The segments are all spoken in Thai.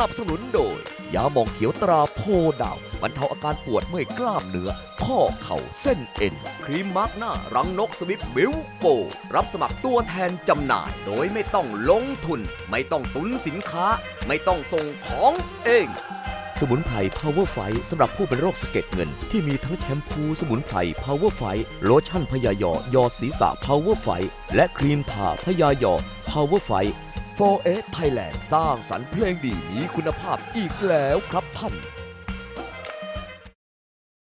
นับสนุนโดย ยาหมองเขียวตราโพดาวบรรเทาอาการปวดเมื่อยกล้ามเนื้อ ข้อเข่าเส้นเอ็น ครีมมาร์กหน้า รังนกสวิปมิลโปรับสมัครตัวแทนจำหน่าย โดยไม่ต้องลงทุน ไม่ต้องตุนสินค้า ไม่ต้องส่งของเองสมุนไพร Power f i สำหรับผู้เป็นโรคสะเก็ดเงิน ที่มีทั้งแชมพูสมุนไพร Power f i โลชั่นพยายอยอศีรษะ Power f i และครีมทาพยายอ Power f i 4S Thailand สร้างสรรค์เพลงดีมีคุณภาพอีกแล้วครับท่าน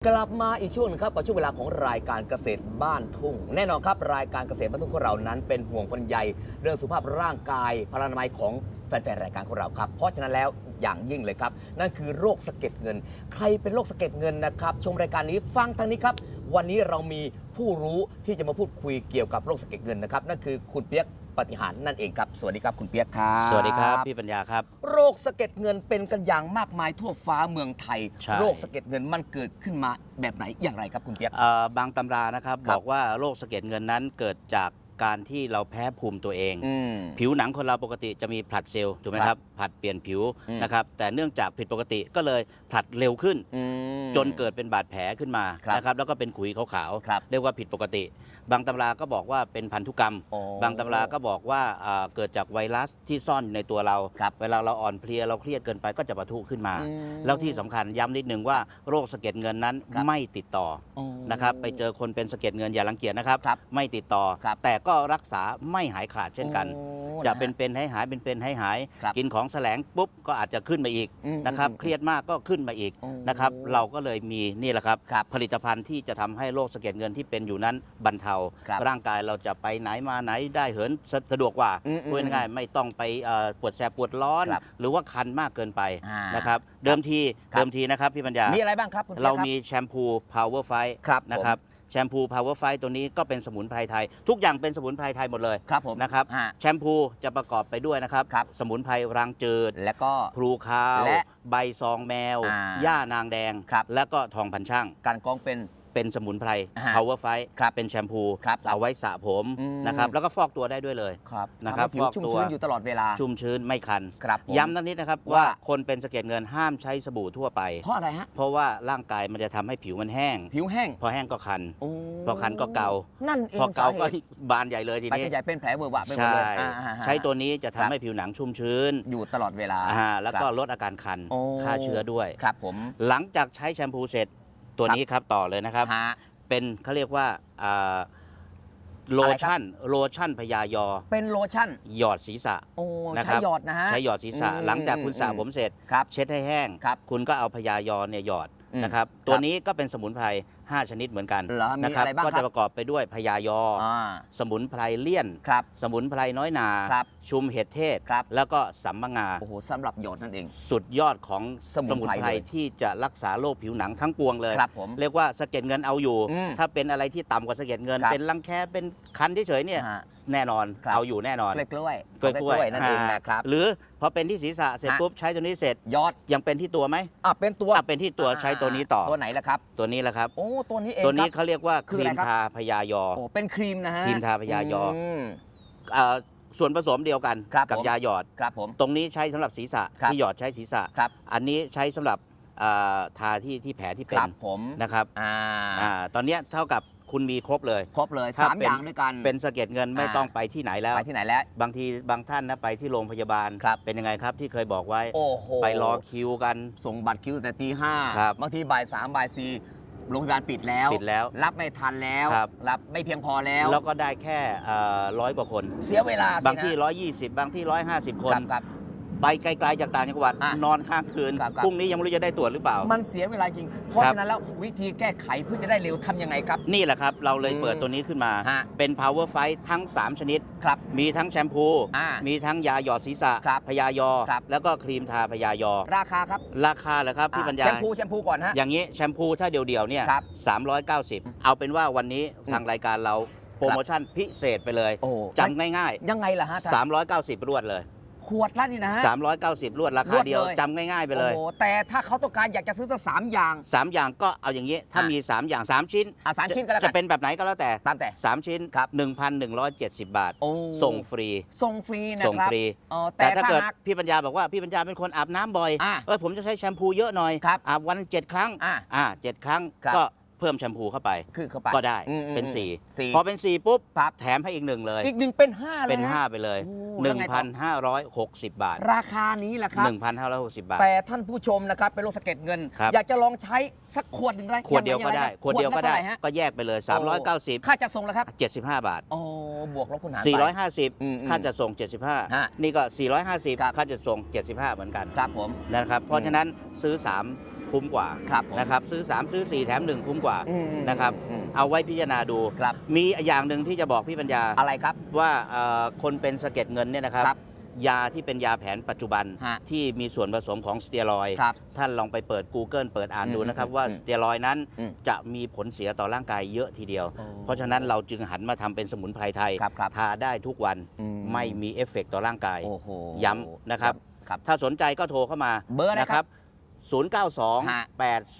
กลับมาอีกช่วงหนึงครับกับช่วงเวลาของรายการเกษตรบ้านทุ่ง แน่นอนครับ รายการเกษตรบ้านทุ่งของเรานั้น เป็นห่วงเป็นใยเรื่องสุขภาพร่างกายพลานามัยของแฟนๆรายการของเราครับ เพราะฉะนั้นแล้วอย่างยิ่งเลยครับ นั่นคือโรคสะเก็ดเงิน ใครเป็นโรคสะเก็ดเงินนะครับ ชมรายการนี้ฟังทางนี้ครับ วันนี้เรามีผู้รู้ที่จะมาพูดคุยเกี่ยวกับโรคสะเก็ดเงินนะครับนั่นคือคุณเปียก ปฏิหารนั่นเองครับ สวัสดีครับคุณเปียกครับสวัสดีครับพี่ปัญญาครับ โรคสะเก็ดเงินเป็นกันอย่างมากมายทั่วฟ้าเมืองไทย ใช่ โรคสะเก็ดเงินมันเกิดขึ้นมาแบบไหนอย่างไรครับคุณเปียก เอ่อบางตำรานะครับครับ บอกว่าโรคสะเก็ดเงินนั้นเกิดจากการที่เราแพ้ภูมิตัวเอง อืม ผิวหนังคนเราปกติจะมีผลัดเซลล์ถูกไหมคครัรับบผลัดเปลี่ยนผิวอืม นะครับแต่เนื่องจากผิดปกติก็เลยผลัดเร็วขึ้น อืม จนเกิดเป็นบาดแผลขึ้นมาครับ นะครับแล้วก็เป็นขุยขาวครับ ๆเรียกว่าผิดปกติ บางตำราก็บอกว่าเป็นพันธุกรรม อ๋อบางตำราก็บอกว่าอ่าเกิดจากไวรัสที่ซ่อนอยู่ในตัวเรา ครับเวลาเราอ่อนเพลียเราเครียดเกินไปก็จะปะทุขึ้นมา อืมแล้วที่สำคัญย้ำนิดนึงว่าโรคสะเก็ดเงินนั้นครับ ไม่ติดต่ออ๋อนะครับไปเจอคนเป็นสะเก็ดเงินอย่ารังเกียจนะครับ ครับไม่ติดต่อ ครับ แต่ก็รักษาไม่หายขาดเช่นกัน โอ้ จะฮเป็นเป็นให้หายเป็นเป็นให้หาย ครับกินของแสลงปุ๊บก็อาจจะขึ้นมาอีกอืมนะครับอืมเครียดมากก็ขึ้นมาอีกโอ้นะครับเราก็เลยมีนี่แหละครับ ครับผลิตภัณฑ์ที่จะทำให้โรคสะเก็ดเงินที่เป็นอยู่นั้นบรรเทา ครับร่างกายเราจะไปไหนมาไหนได้เหินสะสะดวกกว่าอืมอืมพูดง่ายๆไม่ต้องไปเอ่อปวดแสบปวดร้อน ครับหรือว่าคันมากเกินไปอ่านนะครับเดิมทีครับ เดิมทีนะครับพี่ปัญญา มีอะไรบ้างครับคุณปียกเราคบมีแชมพู Power Fight ครับนะครับ แชมพู Power Fight ตัวนี้ก็เป็นสมุนไพรไทย ทุกอย่างเป็นสมุนไพรไทยหมดเลยครับผมนะครับฮะ แชมพูจะประกอบไปด้วยนะครับ ครับ สมุนไพรรางจืดแล้วก็ พลูคาว และใบซองแมว อ่าหญ้านางแดง ครับ แล้วก็ทองพันช่าง การกรองเป็น เป็นสมุนไพร อ่า Power Fight ครับเป็นแชมพูครับเอาไว้สระผมอืม นะครับแล้วก็ฟอกตัวได้ด้วยเลย ครับนะครับทำให้ผิวฟอกชุ่มตัว ชื้นอยู่ตลอดเวลาชุ่มชื้นไม่คัน ครับผม ย้ำนักนิดนะครับว่า ว่าคนเป็นสะเก็ดเงินห้ามใช้สบู่ทั่วไป เพราะอะไรฮะ เพราะว่าร่างกายมันจะทำให้ผิวมันแห้ง ผิวแห้งพอแห้งก็คันโอ้พอคันก็เกา นั่นเองพอเกาก็สหตุบานใหญ่เลยทีไปนี้ กันใหญ่เป็นแผลเวอะหวะไปหมดใช่ เลยอ่าอ่าอ่าใช้ตัวนี้จะครัทำบให้ผิวหนังชุ่มชื้นอยู่ตลอดเวลาอ่าแล้วก็ครับ ลดอาการคันโอ้ ฆ่าเชื้อด้วย ครับผม หลังจากใช้แชมพูเสร็จ ตัวครับนี้ครับต่อเลยนะครับ ฮะ เป็นเขาเรียกว่าอ่าโลอะไรครับชั่นโลชั่นพยายอ เป็นโลชั่น หยอดศีรษะ โอ้นะครัใช้บหยอดนะฮะ ใช้หยอดศีรษะอืมหลังจากคุณสระอืมผมเสร็จ ครับเช็ดให้แห้ง ครับคุณก็เอาพยายอเนี่ยหยอดอืมนะครับ ตัวนี้ก็เป็นสมุนไพร 5 ชนิดเหมือนกันเหรอมีนะครัอะไรบ้างก็ครัจะบประกอบไปด้วยพยายอออ่าสมุนไพรเลี่ยน ครับ สมุนไพรน้อยนา ครับชุมเห็ดเทศ ครับ แล้วก็สัมมะงา โอ้โหสำหรับหยอดนั่นเอง สุดยอดของสมุนไพรเลยที่จะรักษาโรคผิวหนังทั้งปวงเลย ครับผมเรียกว่าสะเก็ดเงินเอาอยู่ อืมถ้าเป็นอะไรที่ต่ำกว่าสะเก็ดเงิน ครับเป็นรังแคเป็นคันเฉยๆเนี่ยฮะแน่นอนครับ เอาอยู่แน่นอนกล้วยกกล้วยล้วยๆนั่นเองอ่านะครับ หรือพอเป็นที่ศีรษะเสร็จฮะ ปุ๊บใช้ตัวนี้เสร็จยอดยังเป็นที่ตัวไหมอะเป็นตัวอะเป็นที่ตัวใช้ตัวนี้ต่อ ตัวไหนล่ะครับ ตัวนี้แหละครับ โอ้ตัวนี้เองตัวนี้ครับเขาเรียกว่าคคือรีอะไรมครับทาพยายอโอ้เป็นครีมนะฮะครีมทาพยายอมเอ่อส่วนผสมเดียวกันครับกับผมยาหยอดครับผมตรงนี้ใช้สำหรับศีรษะครับที่หยอดใช้ศีรษะครับอันนี้ใช้สำหรับเอ่อทาที่ที่แผลที่คเป็นรับผมนะครับอ่าอ่าตอนเนี้ยเท่ากับคุณมีครบเลย ครบเลยถ้าสามเป็นอย่างด้วยกัน เป็นสะเก็ดเงินไม่อ่าต้องไปที่ไหนแล้ว ไปที่ไหนแล้ว บางทีบางท่านนะไปที่โรงพยาบาลครับเป็นยังไงครับที่เคยบอกไว้โอ้โหไปรอคิวกัน ส่งบัตรคิวแต่ตีห้าครับบางทีบ่ายสามบ่ายสี่ โรงพยาบาลปิดแล้ว ปิดแล้วรับไม่ทันแล้วครับรับไม่เพียงพอแล้ว แล้วก็ได้แค่ร้อยกว่าคน เสียเวลาสินะบางที่ 120 บางที่ 150 คนครับครับ ไปไกลๆจากต่างจังหวัดอะนอนข้างคืนครับครับ พรุ่งนี้ยังไม่รู้จะได้ตรวจหรือเปล่า มันเสียเวลาจริง เพราะครับ ฉะนั้นแล้ววิธีแก้ไขเพื่อจะได้เร็วทำยังไงครับ นี่แหละครับ เราเลยอืมเปิดตัวนี้ขึ้นมา ฮะเป็น power fight ทั้ง 3 ชนิด ครับ มีทั้งแชมพู อ่ามีทั้งยาหยอดศีรษะครับพยายอ ครับ แล้วก็ครีมทาพยายอ ราคาครับราคาเหรอครับพี่อะปัญญา แชมพูแชมพูก่อนฮะ อย่างนี้แชมพูถ้าเดี่ยวๆเนี่ยครับ390 เอาเป็นว่าวันนี้ทางรายการเราโปรโมชั่นพิเศษไปเลยโอ้ จำง่ายยังไงล่ะฮะท่านๆ390 รวดเลย ขวดละนี่นะฮะ 390รวดราลคาวดเดียวเลย จำง่าย ๆ ไปเลย โอ้โหแต่ถ้าเขาต้องการอยากจะซื้อสักสามอย่างสามอย่างก็เอาอย่างนี้ ถ้าอะ มี 3 อย่าง 3 ชิ้น อะสามชิ้นก็แล้วจะกันเป็นแบบไหนก็แล้วแต่ ตามแต่ 3 ชิ้นครับ 1,170 บาท โอ้ส่งฟรี ส่งฟรีนะส่งครับฟรีอ๋อแต่แต่ถ้าถ้าเกิดหาก พี่ปัญญาบอกว่าพี่ปัญญาเป็นคนอาบน้ำบ่อยอะเออผมจะใช้แชมพูเยอะหน่อย ครับ อาบวันเจ็ดครั้ง อะ อ่าเจ็ดครั้งครับ ก็ เพิ่มแชมพูเข้าไปคือเข้าไปก็ได้อืมอืมเป็นอืมสี่สี่พอเป็นสี่ปุ๊บครับแถมให้อีกหนึ่งเลย อีกหนึ่งเป็นห้าเลยเป็นฮะห้าไปเลย โอ้แล้วไงต่อ1,560 บาท ราคานี้แหละครับ 1,560 บาท แต่ท่านผู้ชมนะครับเป็นโรคสะเก็ดเงิน ครับ อยากจะลองใช้สักขวดหนึ่งได้ขวดเดียวก็ได้งงขวดเดียวก็ได้ขละท่าหร่ฮะก็แยกไปเลย 390 ค่าจะส่งแล้วครับ75 บาท โอ้บวกลบคูณหารไป อืมอืม450 ค่าจะส่ง ฮะ75 นี่ก็ 450 ครับ ค่าจะส่ง 75 เหมือนกันครับผม นะครับ เพราะฉะนั้นซื้อ 3 คุ้มกว่าครับผมนะครับซื้อ 3 ซื้อ 4 แถม 1 คุ้มกว่าอืมนะครับ อืมเอาไว้พิจารณาดู ครับมีอย่างหนึ่งที่จะบอกพี่ปัญญาอะไรครับ ว่าเอ่อคนเป็นสะเก็ดเงินเนี่ยนะครับ ครับยาที่เป็นยาแผนปัจจุบันฮะ ที่มีส่วนผสมของสเตียรอยด์ ครับ ท่านลองไปเปิด Google เปิดอ่านดูอืมนะครับ อืมว่าอืมสเตียรอยด์นั้นอืม จะมีผลเสียต่อร่างกายเยอะทีเดียวโอ้เพราะฉะนั้นเราจึงหันมาทำเป็นสมุนไพรไทยครับครับทาได้ทุกวันอืไม่มีเอฟเฟกต์ต่อร่างกาย โอ้โหย้ำนะครับ ครับ ถ้าสนใจก็โทรเข้ามาเบอร์อะไรนะคครัรับ092 ฮะ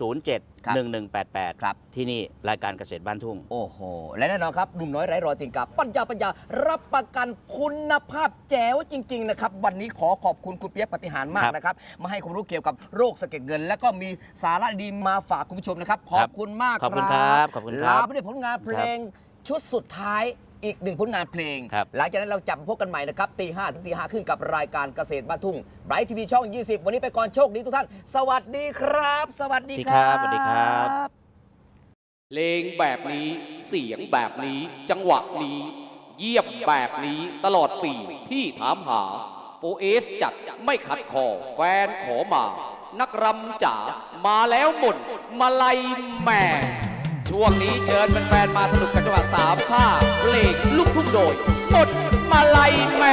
807 ครับ1188 ครับ ที่นี่รายการเกษตรบ้านทุ่ง โอ้โห และแน่นอนครับหนุ่มน้อยไร้รอยติงกับปัญญาปัญญา รับประกันคุณภาพแจ๋วจริง ๆ นะครับ วันนี้ขอขอบคุณคุณเปียกปฏิหารย์มากครับนะครับ มาให้ความรู้เกี่ยวกับโรคสะเก็ดเงิน แล้วก็มีสาระดีมาฝากคุณผู้ชมนะครับ ขอบคุณมากขอบคุณครับขอบคุณครับลาไปด้วยผลงานเพลงชุดสุดท้าย อีกหนึ่งผลงานเพลง ครับ หลังจากนั้นเราจับพบกันใหม่นะครับตีห้าถึงตีห้าครึ่งกับรายการเกษตรบ้านทุ่งไบรท์ทีวีช่อง 20 วันนี้ไปก่อนโชคดีทุกท่าน สวัสดีครับ สวัสดีคครัรับบสวัสดีครับ เพลงแบบนี้เสียงแบบนี้ จังหวะนี้ เยี่ยมแบบนี้ตลอดปีที่ถามหาโฟเอสจัดไม่ขัดคอแฟนขอมา นักรำจ๋ามาแล้วหมดมาลัยแม่ ช่วงนี้เชิญแฟนๆมาสนุกกันจังหวะสามชาเพลงลูกทุ่งโดยหมดมาลัยแม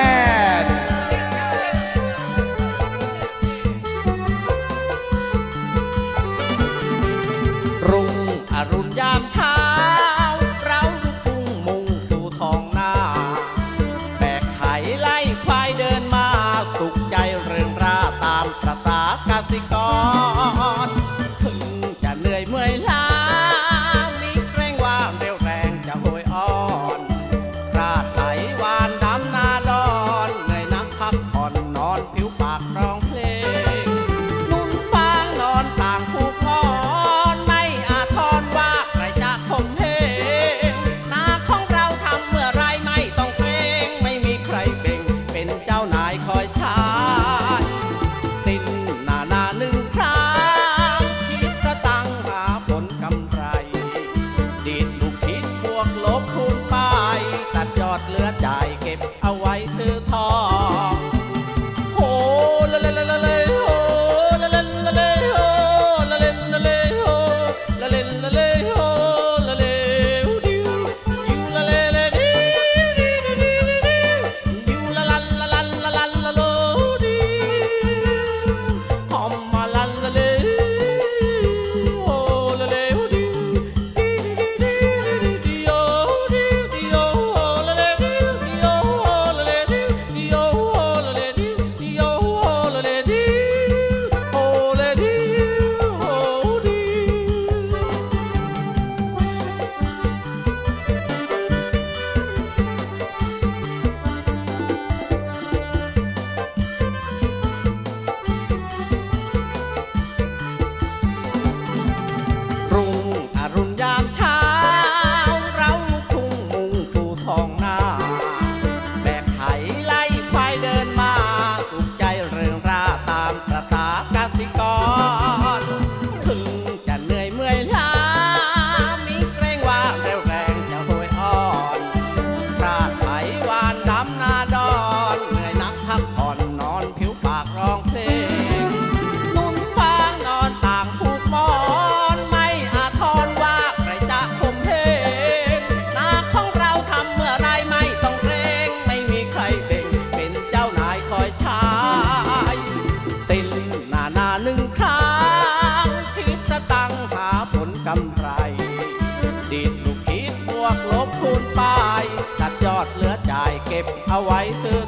เหลือจ่ายเก็บเอาไว้ซื้อ